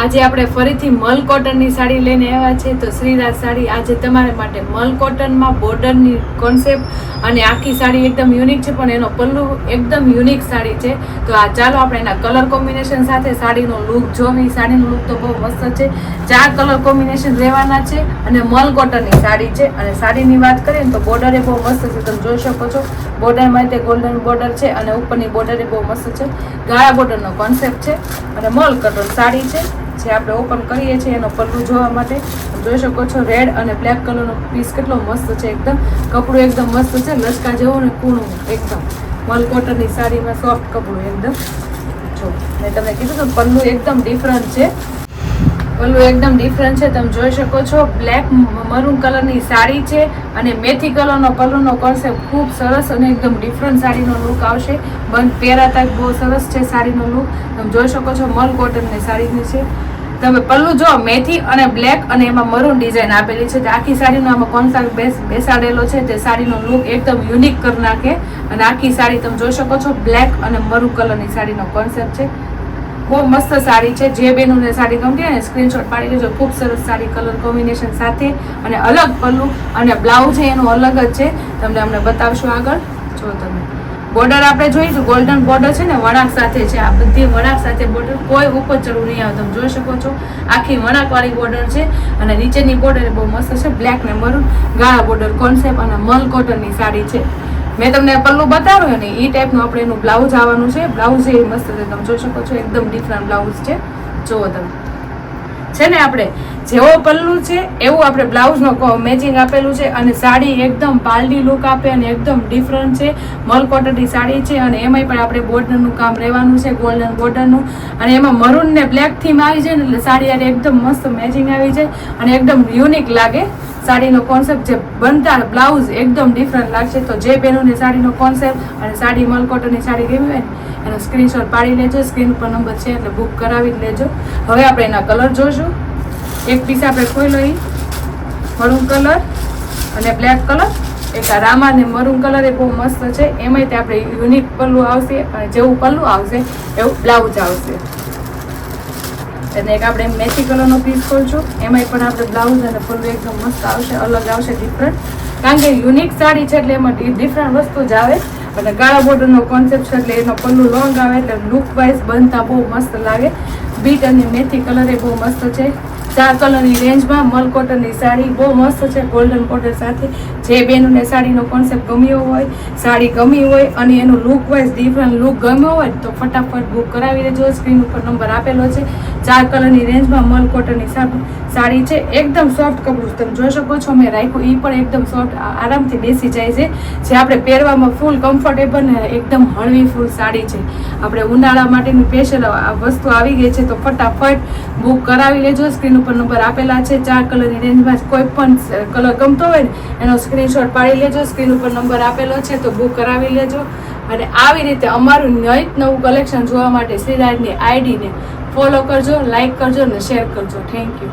આજે આપણે ફરીથી મલ કોટનની સાડી લઈને આવ્યા છે તો શ્રીરાજ સાડી આજે તમારા માટે મલ કોટનમાં બોર્ડરની કોન્સેપ્ટ અને આખી સાડી એકદમ યુનિક છે, પણ એનો પલ્લુ એકદમ યુનિક સાડી છે. તો આ ચાલો આપણે એના કલર કોમ્બિનેશન સાથે સાડીનો લુક જોવી. સાડીનો લુક તો બહુ મસ્ત છે. ચાર કલર કોમ્બિનેશન રહેવાના છે અને મલ કોટનની સાડી છે. અને સાડીની વાત કરીએ ને તો બોર્ડર એ બહુ મસ્ત છે. તમે જોઈ શકો છો. બોર્ડરમાં તે ગોલ્ડન બોર્ડર છે અને ઉપરની બોર્ડર એ બહુ મસ્ત છે. ગાળા બોર્ડરનો કોન્સેપ્ટ છે. અને મલ કટન સાડી છે. જે આપણે ઓપન કરીએ છીએ એનો પલ્લું જોવા માટે. જોઈ શકો છો રેડ અને બ્લેક કલરનો પીસ કેટલો મસ્ત છે એકદમ. કપડું એકદમ મસ્ત છે, લચકા જેવું ને કૂણું એકદમ. મલ કોટનની સાડીમાં સોફ્ટ કપડું એકદમ. જો, મેં તમને કીધું તો પલ્લું એકદમ ડિફરન્ટ છે. પલ્લુ એકદમ ડિફરન્ટ છે. તમે જોઈ શકો છો બ્લેક મરૂન કલરની સાડી છે અને મેથી કલરનો પલ્લુનો કોન્સેપ્ટ ખૂબ સરસ અને એકદમ ડિફરન્ટ સાડીનો લુક આવશે. બંધ પહેરાતા બહુ સરસ છે સાડીનો લુક તમે જોઈ શકો છો, મલ કોટનની સાડીની છે. તમે પલ્લુ જો, મેથી અને બ્લેક અને એમાં મરૂન ડિઝાઇન આપેલી છે. તે આખી સાડીનો આમાં કોન્સેપ્ટ બેસ, બેસાડેલો છે. તે સાડીનો લુક એકદમ યુનિક કરી નાખે. અને આખી સાડી તમે જોઈ શકો છો બ્લેક અને મરૂન કલરની સાડીનો કોન્સેપ્ટ છે. બહુ મસ્ત સાડી છે. જે બહેનોને સાડી ગમતી હોય ને સ્ક્રીનશોટ પાડી લેજો. ખૂબ સરસ સાડી કલર કોમ્બિનેશન સાથે અને અલગ પલ્લુ અને બ્લાઉઝ છે, એનું અલગ જ છે. તમને અમને બતાવશું આગળ. જો તમે બોર્ડર આપણે જોઈએ તો ગોલ્ડન બોર્ડર છે ને વણાક સાથે છે. આ બધી વણાક સાથે બોર્ડર કોઈ ઉપર ચડવું નહીં આવે. તમે જોઈ શકો છો. આખી વણાકવાળી બોર્ડર છે અને નીચેની બોર્ડર બહુ મસ્ત છે. બ્લેક ને મરૂન ગાળા બોર્ડર કોન્સેપ્ટ અને મલ કોટનની સાડી છે. મેં તમને પલ્લું બતાવ્યું ને એ ટાઈપનું આપણે એનું બ્લાઉઝ આવવાનું છે. બ્લાઉઝ એ મસ્ત છે તમે જોઈ શકો છો, એકદમ ડિફરન્ટ બ્લાઉઝ છે. જુઓ તમે. છે ને આપણે, જેવો પલ્લુ છે, એવું આપણે બ્લાઉઝનો મેચિંગ આપેલું છે અને સાડી એકદમ પાલડી લુક આપે અને એકદમ ડિફરન્ટ છે. મલ કોટનની સાડી છે અને એમાંય પણ આપણે બોર્ડરનું કામ રહેવાનું છે ગોલ્ડન બોર્ડરનું. અને એમાં મરૂન ને બ્લેક થીમ આવી જાય ને એટલે સાડી એકદમ મસ્ત મેચિંગ આવી જાય અને એકદમ યુનિક લાગે. સાડીનો કોન્સેપ્ટ જે બનતા બ્લાઉઝ એકદમ ડિફરન્ટ લાગશે. તો જે બહેનોને સાડીનો કોન્સેપ્ટ અને સાડી મલકોટની સાડી ગમી હોય એનો સ્ક્રીનશોટ પાડી લેજો. સ્ક્રીન પર નંબર છે એટલે બુક કરાવી લેજો. હવે આપણે એના કલર જોઈશું એક પીસ આપણે ખોઈ લઈ મરૂન કલર અને બ્લેક કલર એક આ રામા ને મરૂન કલર એ બહુ મસ્ત છે. એમાંય તે આપણે યુનિક પલ્લુ આવશે અને જેવું પલ્લુ આવશે એવું બ્લાઉઝ આવશે. અને એક આપણે મેથી કલરનો પીસ ખોલશું. એમાંય પણ આપણે બ્લાઉઝ અને ફૂલ એકદમ મસ્ત આવશે, અલગ આવશે ડિફરન્ટ કારણ કે યુનિક સાડી છે એટલે એમાં ડિફરન્ટ વસ્તુ જ આવે. અને કાળા બોર્ડરનો કોન્સેપ્ટ છે એટલે એનો પલ્લું લોંગ આવે એટલે લુક વાઇઝ બનતા બહુ મસ્ત લાગે. બીટ અને મેથી કલર એ બહુ મસ્ત છે. ચાર કલરની રેન્જમાં મલ કોટનની સાડી બહુ મસ્ત છે ગોલ્ડન બોર્ડર સાથે. જે બેનોને સાડીનો કોન્સેપ્ટ ગમ્યો હોય, સાડી ગમી હોય અને એનું લુક વાઇઝ ડિફરન્ટ લુક ગમ્યો હોય તો ફટાફટ બુક કરાવી લેજો સ્ક્રીન ઉપર નંબર આપેલો છે. ચાર કલરની રેન્જમાં મલ કોટનની સાડી છે. એકદમ સોફ્ટ કપડું. તમે જોઈ શકો છો, મેં રાખ્યું. એ પણ એકદમ સોફ્ટ આરામથી બેસી જાય છે. જે આપણે પહેરવામાં ફૂલ કમ્ફર્ટેબલ ને એકદમ હળવી ફૂલ સાડી છે. આપણે ઉનાળા માટેની સ્પેશિયલ વસ્તુ આવી ગઈ છે, તો ફટાફટ બુક કરાવી લેજો. સ્ક્રીન ઉપર નંબર આપેલા છે. ચાર કલરની રેન્જમાં કોઈ પણ કલર ગમતો હોય ને, એનો સ્ક્રીનશોટ પાડી લેજો. સ્ક્રીન ઉપર નંબર આપેલો છે, તો બુક કરાવી લેજો. અને આવી રીતે અમારું નયત નવું કલેક્શન જોવા માટે શ્રીરાજની આઈડીને ફોલો કરજો લાઈક કરજો અને શેર કરજો. Thank you